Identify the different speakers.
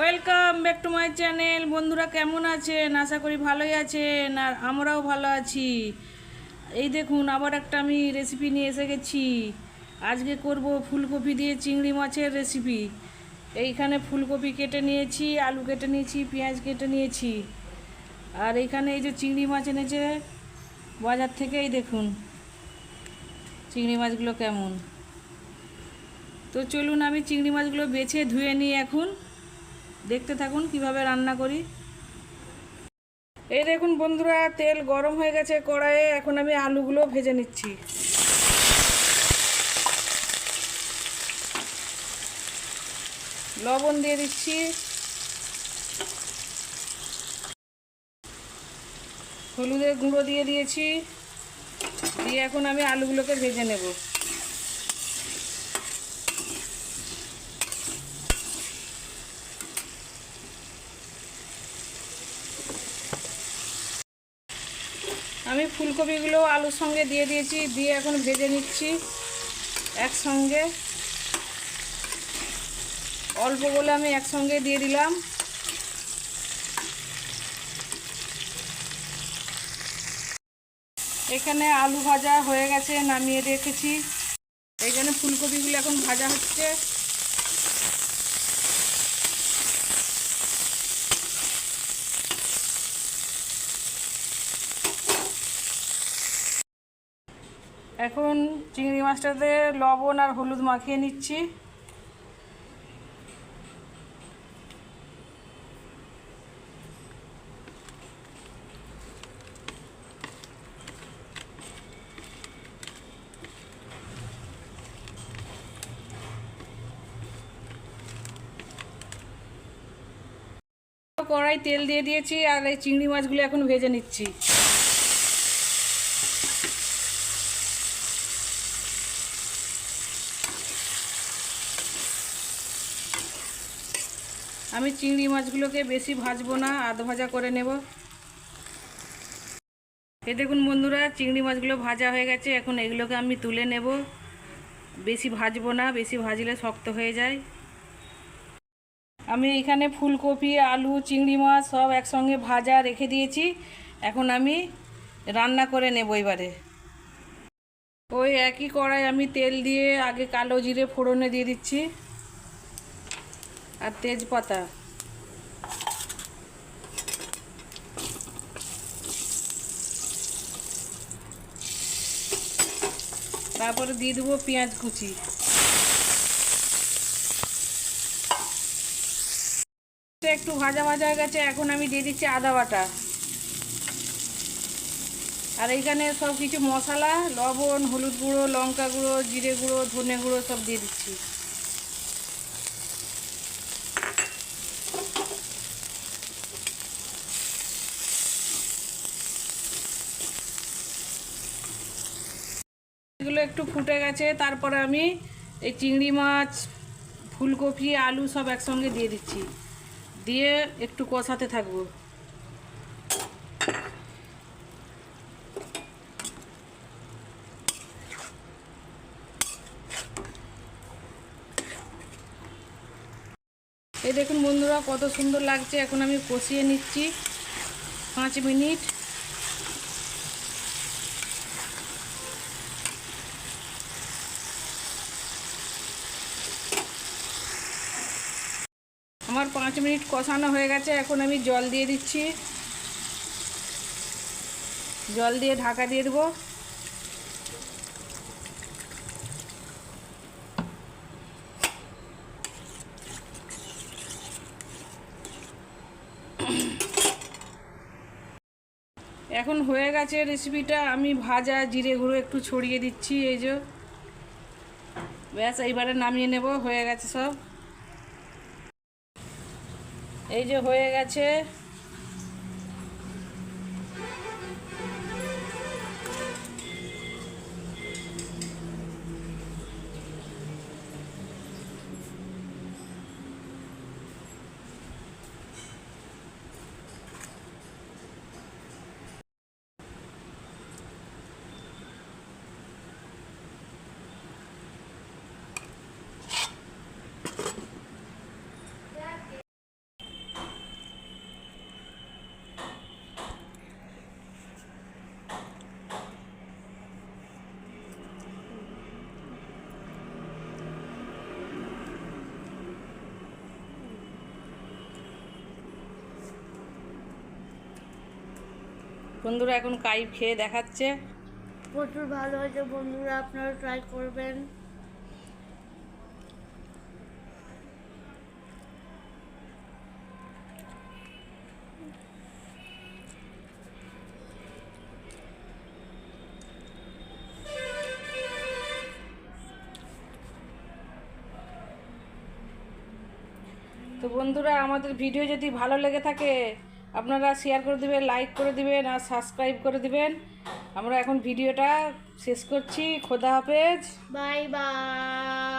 Speaker 1: Welcome back to my channel বন্ধুরা কেমন আছেন? আশা করি ভালোই আছেন আর আমরাও ভালো আছি। এই দেখুন, আবার একটা আমি রেসিপি নিয়ে এসে গেছি। আজকে করব ফুলকপি দিয়ে চিংড়ি মাছের রেসিপি এইখানে ফুলকপি কেটে নিয়েছি, আলু কেটে নিয়েছি, পেঁয়াজ কেটে নিয়েছি। আর এইখানে এই যে চিংড়ি মাছ এনেছে, বাজার থেকেই দেখুন, চিংড়ি মাছগুলো কেমন। তো চলুন আমি চিংড়ি মাছগুলো বেছে ধুয়ে নিই এখন। দেখতে থাকুন কীভাবে রান্না করি। এই দেখুন বন্ধুরা, তেল গরম হয়ে গেছে কড়াইয়ে, এখন আমি আলুগুলো ভেজে নিচ্ছি। লবণ দিয়ে দিচ্ছি। হলুদের গুঁড়ো দিয়ে দিয়েছি। দিয়ে এখন আমি আলুগুলোকে ভেজে নেব আমি ফুলকপিগুলো আলুর সঙ্গে দিয়ে দিয়েছি, দিয়ে এখন ভেজে নিচ্ছি একসঙ্গে। অল্প বলে আমি একসঙ্গে দিয়ে দিলাম। এখানে আলু ভাজা হয়ে গেছে, নামিয়ে রেখেছি। এখানে ফুলকপিগুলো এখন ভাজা হচ্ছে। এখন চিংড়ি মাছটাতে লবণ আর হলুদ মাখিয়ে নিচ্ছি। কড়াই তেল দিয়ে দিয়েছি আর এই চিংড়ি মাছগুলো এখন ভেজে নিচ্ছি। আমি চিংড়ি মাছগুলোকে বেশি ভাজবো না, আধ ভাজা করে নেব। এ দেখুন বন্ধুরা, চিংড়ি মাছগুলো ভাজা হয়ে গেছে। এখন এগুলোকে আমি তুলে নেব। বেশি ভাজবো না, বেশি ভাজলে শক্ত হয়ে যায়। আমি এখানে ফুলকপি, আলু, চিংড়ি মাছ সব একসঙ্গে ভাজা রেখে দিয়েছি। এখন আমি রান্না করে নেব এবারে। ওই একই কড়াই আমি তেল দিয়ে আগে কালো জিরে ফোড়নে দিয়ে দিচ্ছি। আর তেজপাতা। তারপরে দিয়ে দেবো পেঁয়াজ কুচি। একটু ভাজা ভাজা হয়ে গেছে, এখন আমি দিয়ে দিচ্ছি আদা বাটা। আর এইখানে সব কিছু মশলা, লবণ, হলুদ গুঁড়ো, লঙ্কা গুঁড়ো, জিরে গুঁড়ো, ধনে গুঁড়ো সব দিয়ে দিচ্ছি। এগুলো একটু ফুটে গেছে, তারপরে আমি এই চিংড়ি মাছ, ফুলকপি, আলু সব একসঙ্গে দিয়ে দিচ্ছি। দিয়ে একটু কষাতে থাকব। এই দেখুন বন্ধুরা, কত সুন্দর লাগছে। এখন আমি কষিয়ে নিচ্ছি পাঁচ মিনিট। আমার পাঁচ মিনিট কষানো হয়ে গেছে, এখন আমি জল দিয়ে দিচ্ছি। জল দিয়ে ঢাকা দিয়ে দেবো। এখন হয়ে গেছে রেসিপিটা আমি ভাজা জিরে গুঁড়ো একটু ছড়িয়ে দিচ্ছি, এই যে। ব্যাস, এইবারে নামিয়ে নেব, হয়ে গেছে সব। এই যে হয়ে গেছে। বন্ধুরা এখন কাইপ খেয়ে দেখাচ্ছে।
Speaker 2: প্রচুর ভালো হয়েছে বন্ধুরা আপনারা ট্রাই করবেন।
Speaker 1: তো বন্ধুরা আমাদের ভিডিও যদি ভালো লেগে থাকে আপনারা শেয়ার করে দিবেন লাইক করে দিবেন আর সাবস্ক্রাইব করে দিবেন। আমরা এখন ভিডিওটা শেষ করছি। খোদা হাফেজ।
Speaker 2: Bye bye